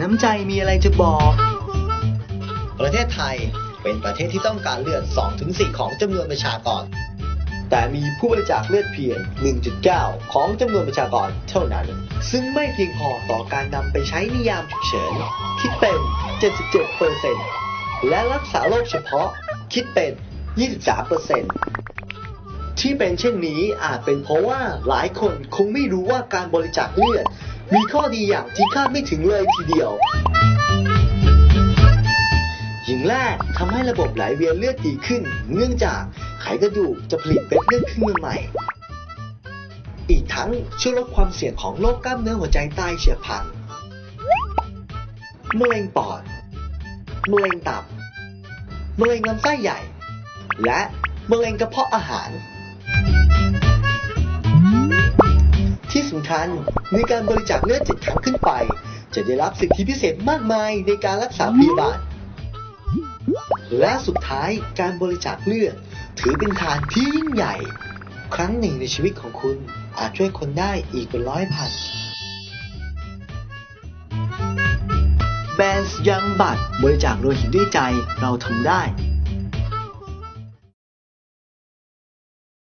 น้ำใจมีอะไรจะบอก ประเทศไทยเป็นประเทศที่ต้องการเลือด 2-4 ของจำนวนประชากร แต่มีผู้บริจาคเลือดเพียง 1.9 ของจำนวนประชากรเท่านั้น ซึ่งไม่เพียงพอต่อการนำไปใช้ในยามฉุกเฉินคิดเป็น 77%และรักษาโรคเฉพาะคิดเป็น 23%ที่เป็นเช่นนี้อาจเป็นเพราะว่าหลายคนคงไม่รู้ว่าการบริจาคเลือด มีข้อดีอย่างที่คาดไม่ถึงเลยทีเดียว อย่างแรกทำให้ระบบไหลเวียนเลือดดีขึ้น เนื่องจากไขกระดูกจะผลิตเม็ดเลือดขึ้นมาใหม่ อีกทั้งช่วยลดความเสี่ยงของโรคกล้ามเนื้อหัวใจใต้เฉียบพลันมะเร็งปอดมะเร็งตับมะเร็งลำไส้ใหญ่ และมะเร็งกระเพาะอาหาร ที่สำคัญในการบริจาคเลือดเจ็ดครั้งขึ้นไป จะได้รับสิทธิพิเศษมากมายในการรักษาพยาบาลและสุดท้ายการบริจาคเลือด ถือเป็นทานที่ยิ่งใหญ่ ครั้งหนึ่งในชีวิตของคุณอาจช่วยคนได้อีกเป็นร้อยพันแบนด์ยังบัตรบริจาคโลหิตด้วยใจเราทำได้